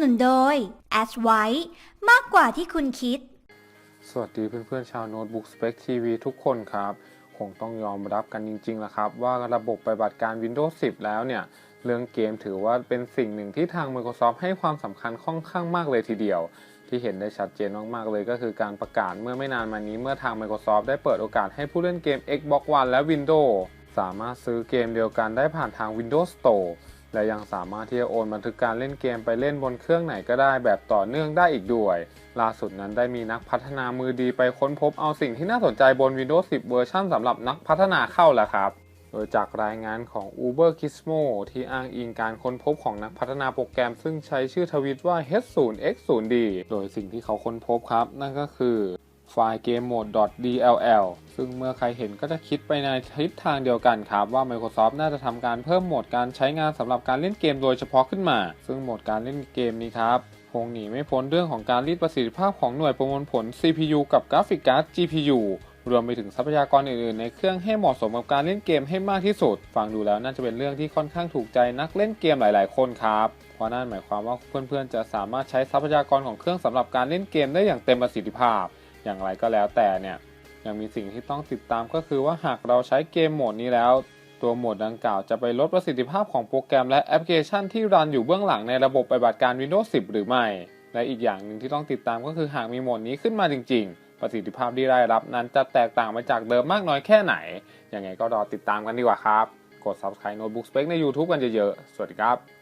นุนโดย a s w i t e มากกว่าที่คุณคิด สวัสดีเพื่อนๆชาวโน้ตบุ๊ก Spec TV ทุกคนครับ คงต้องยอมรับกันจริงๆและครับ ว่าระบบปฏิบัติการ Windows 10 แล้วเนี่ย เรื่องเกมถือว่าเป็นสิ่งหนึ่งที่ทาง Microsoft ให้ความสำคัญค่อนข้างมากเลยทีเดียว ที่เห็นได้ชัดเจนมากๆเลยก็คือการประกาศเมื่อไม่นานมานี้เมื่อทาง Microsoft ได้เปิดโอกาสให้ผู้เล่นเกม Xbox One และ Windows สามารถซื้อเกมเดียวกันได้ผ่านทาง Windows Store และยังสามารถที่จะโอนบันทึกการเล่นเกมไปเล่นบนเครื่องไหนก็ได้แบบต่อเนื่องได้อีกด้วย ล่าสุดนั้นได้มีนักพัฒนามือดีไปค้นพบเอาสิ่งที่น่าสนใจบน Windows 10 เวอร์ชันสำหรับนักพัฒนาเข้าแล้วครับ โดยจากรายงานของ Uber Gizmo ที่อ้างอิงการค้นพบของนักพัฒนาโปรแกรมซึ่งใช้ชื่อทวิตว่า H0x0d โดยสิ่งที่เขาค้นพบครับ นั่นก็คือ ไฟล์เกมโหมด .dll ซึ่งเมื่อใครเห็นก็จะคิดไปในทิศทางเดียวกันครับ ว่า Microsoft น่าจะทำการเพิ่มโหมดการใช้งานสำหรับการเล่นเกมโดยเฉพาะขึ้นมา ซึ่งโหมดการเล่นเกมนี้ครับคงหนีไม่พ้นเรื่องของการรีดประสิทธิภาพของหน่วยประมวลผล CPU กับกราฟิกการ์ด GPU รวมไปถึงทรัพยากรอื่นๆ ในเครื่องให้เหมาะสมกับการเล่นเกมให้มากที่สุด ฟังดูแล้วน่าจะเป็นเรื่องที่ค่อนข้างถูกใจนักเล่นเกมหลาย ๆ คนครับเพราะนั่นหมายความว่าเพื่อนๆ จะสามารถใช้ทรัพยากรของเครื่องสำหรับการเล่นเกมได้อย่างเต็มประสิทธิภาพ อย่างไรก็แล้วแต่เนี่ย ยังมีสิ่งที่ต้องติดตามก็คือว่าหากเราใช้เกมโหมดนี้แล้ว ตัวโหมดดังกล่าวจะไปลดประสิทธิภาพของโปรแกรมและแอปพลิเคชันที่รันอยู่เบื้องหลังในระบบปฏิบัติการ Windows 10 หรือไม่ และอีกอย่างหนึ่งที่ต้องติดตามก็คือหากมีโหมดนี้ขึ้นมาจริง ๆ ประสิทธิภาพที่ได้รับนั้นจะแตกต่างไปจากเดิมมากน้อยแค่ไหน ยังไงก็รอติดตามกันดีกว่าครับ กด subscribe Notebook Spec ใน YouTube กันเยอะๆ สวัสดีครับ